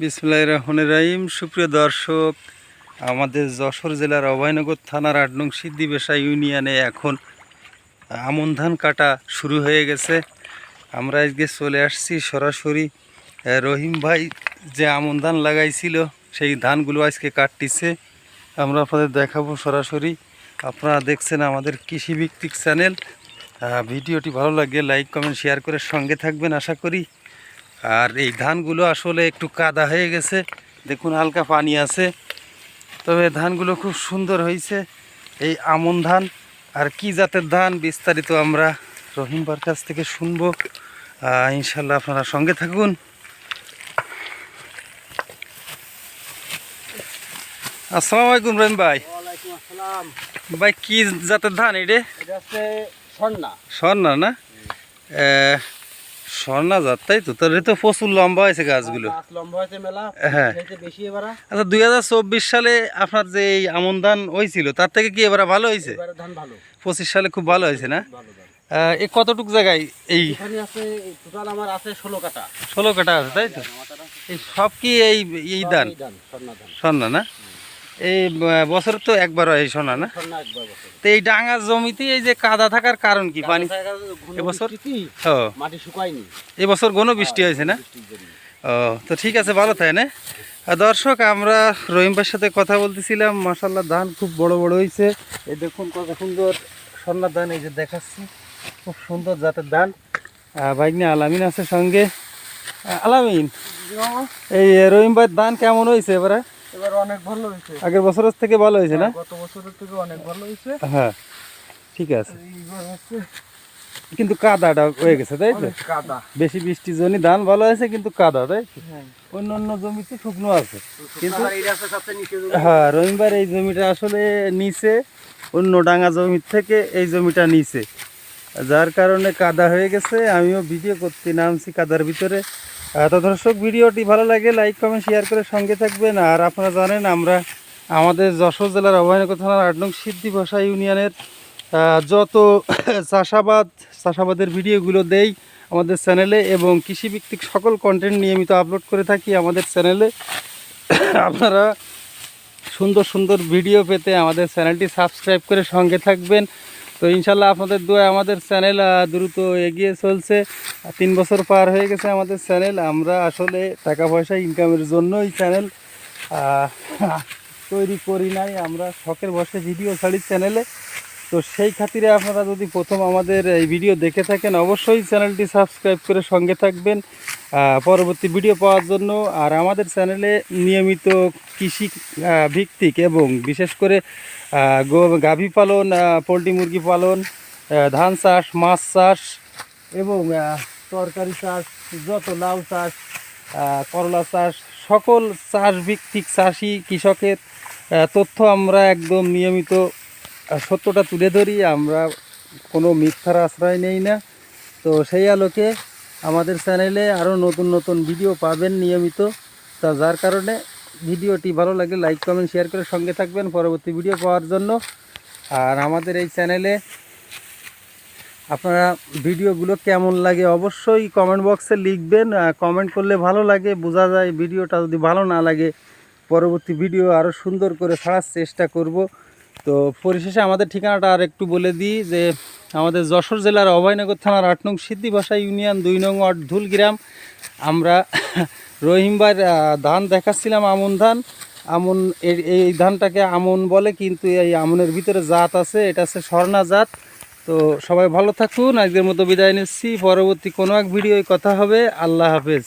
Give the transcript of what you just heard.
বিসমুল্লাহ রহমান রাহিম। সুপ্রিয় দর্শক, আমাদের যশোর জেলার অভয়নগর থানার আট নং সিদ্দিবেশা ইউনিয়নে এখন আমন ধান কাটা শুরু হয়ে গেছে। আমরা আজকে চলে আসছি সরাসরি রহিম ভাই যে আমন ধান লাগাইছিল, সেই ধানগুলো আজকে কাটতিছে। আমরা আপনাদের দেখাবো সরাসরি। আপনারা দেখছেন আমাদের কৃষিভিত্তিক চ্যানেল। ভিডিওটি ভালো লাগে লাইক, কমেন্ট, শেয়ার করে সঙ্গে থাকবেন। আশা করি আর এই ধানগুলো আসলে একটু কাদা হয়ে গেছে। দেখুন হালকা পানি আছে। তবে ধানগুলো খুব সুন্দর হয়েছে। এই আমন ধান আর কি জাতের ধান বিস্তারিত আমরা রহিমবার কাছ থেকে শুনব। ইনশাল্লাহ আপনারা সঙ্গে থাকুন। আসসালামু আলাইকুম রহিম ভাই। ভাই কি জাতের ধান এটা? স্বর্ণা স্বর্ণা না? স্বর্ণা জাত তাই তো? তাহলে তো প্রচুর লম্বা হয়েছে গাছগুলো। হ্যাঁ। আচ্ছা দুই হাজার চব্বিশ সালে আপনার যে এই আমন ধান হয়েছিল তার থেকে কি এবার ভালো হয়েছে? পঁচিশ সালে খুব ভালো হয়েছে না? এ কতটুক জায়গায় এই টোটাল আমার আছে ষোলো কাটা ষোলো কাটা আছে তাই তো? এই সব কি এই এই ধান? স্বর্ণা না? এই বছর তো একবার হয় এই সোনা না? তো এই ডাঙা জমিতে এই যে কাদা থাকার কারণ কি? পানি ঘন এবছর? বৃষ্টি মাটি শুকায়নি। এবছর কোনো বৃষ্টি হয়েছে না? ও তো ঠিক আছে ভালো থাকে না? আর দর্শক আমরা রহিম ভাইয়ের সাথে কথা বলতেছিলাম মাসাল্লাহ ধান খুব বড় বড় হয়েছে। এই দেখুন কত সুন্দর স্বর্ণার ধান এই যে দেখাচ্ছি। খুব সুন্দর জাতের ধান। ভাইগনি আলামিন আছে সঙ্গে। আলামিন এই রহিম ভাইয়ের ধান কেমন হয়েছে এবারে? এবার অনেক ভালো হয়েছে। আগের বছরের থেকে ভালো হয়েছে না? গত বছরের থেকে অনেক ভালো হয়েছে। হ্যাঁ ঠিক আছে। এইবার হচ্ছে কিন্তু কাদাটা হয়ে গেছে তাই তো? কাদা। বেশি বৃষ্টির জন্য ধান ভালো হয়েছে কিন্তু কাদা তাই? হ্যাঁ। অন্য অন্য জমিতে শুকনো আছে। কিন্তু আছে। হ্যাঁ রবিবার এই জমিটা আসলে নিচে অন্য ডাঙা জমির থেকে এই জমিটা নিচে। যার কারণে কাদা হয়ে গেছে আমিও ভিডিও করতে নামছি কাদার ভিতরে। তো দর্শক, ভিডিওটি ভালো লাগে লাইক কমেন্ট শেয়ার করে সঙ্গে থাকবেন। আর আপনারা জানেন, আমরা আমাদের যশোর জেলার অভয়নগর থানার আট নং সিদ্ধি ভাষা ইউনিয়নের যত চাষাবাদ, চাষাবাদের ভিডিওগুলো দেই আমাদের চ্যানেলে এবং কৃষিভিত্তিক সকল কন্টেন্ট নিয়মিত আপলোড করে থাকি আমাদের চ্যানেলে আপনারা সুন্দর সুন্দর ভিডিও পেতে আমাদের চ্যানেলটি সাবস্ক্রাইব করে সঙ্গে থাকবেন। তো ইনশাল্লাহ আপনাদের দোয়া, আমাদের চ্যানেল দ্রুত এগিয়ে চলছে। তিন বছর পার হয়ে গেছে আমাদের চ্যানেল, আমরা আসলে টাকা পয়সা ইনকামের জন্য এই চ্যানেল তৈরি করি নাই। আমরা শখের বসে ভিডিও ছাড়ি চ্যানেলে। তো সেই খাতিরে আপনারা যদি প্রথম আমাদের এই ভিডিও দেখে থাকেন, অবশ্যই চ্যানেলটি সাবস্ক্রাইব করে সঙ্গে থাকবেন পরবর্তী ভিডিও পাওয়ার জন্য। আর আমাদের চ্যানেলে নিয়মিত কৃষি ভিত্তিক এবং বিশেষ করে গাভী পালন পোলট্রি মুরগি পালন ধান চাষ, মাছ চাষ এবং তরকারি চাষ, যত লাউ চাষ করলা চাষ, সকল চাষ ভিত্তিক চাষি কৃষকের তথ্য আমরা একদম নিয়মিত সত্যটা তুলে ধরি, আমরা কোনো মিথ্যার আশ্রয় নেই না। তো সেই আলোকে আমাদের চ্যানেলে আরও নতুন নতুন ভিডিও পাবেন নিয়মিত। তা যার কারণে ভিডিওটি ভালো লাগলে লাইক, কমেন্ট, শেয়ার করে সঙ্গে থাকবেন পরবর্তী ভিডিও পাওয়ার জন্য। আর আমাদের এই চ্যানেলে আপনারা ভিডিওগুলো কেমন লাগে অবশ্যই কমেন্ট বক্সে লিখবেন। কমেন্ট করলে ভালো লাগে, বোঝা যায় ভিডিওটা যদি ভালো না লাগে, পরবর্তী ভিডিও আরও সুন্দর করে ছাড়ার চেষ্টা করব। তো পরিশেষে আমাদের ঠিকানাটা আর একটু বলে দিই যে আমাদের যশোর জেলার অভয়নগর থানার আট নং সিদ্ধি ভাষা ইউনিয়ন দুই নং ওয়ার্ড ধুলগ্রাম। আমরা রহিমবার ধান দেখাচ্ছিলাম আমন ধান। আমন এই- ধানটাকে আমন বলে কিন্তু এই আমনের ভিতরে জাত আছে, এটা হচ্ছে স্বর্ণা জাত। তো সবাই ভালো থাকুন, আজকের মতো বিদায় নিচ্ছি। পরবর্তী কোনো এক ভিডিওয় কথা হবে। আল্লাহ হাফেজ।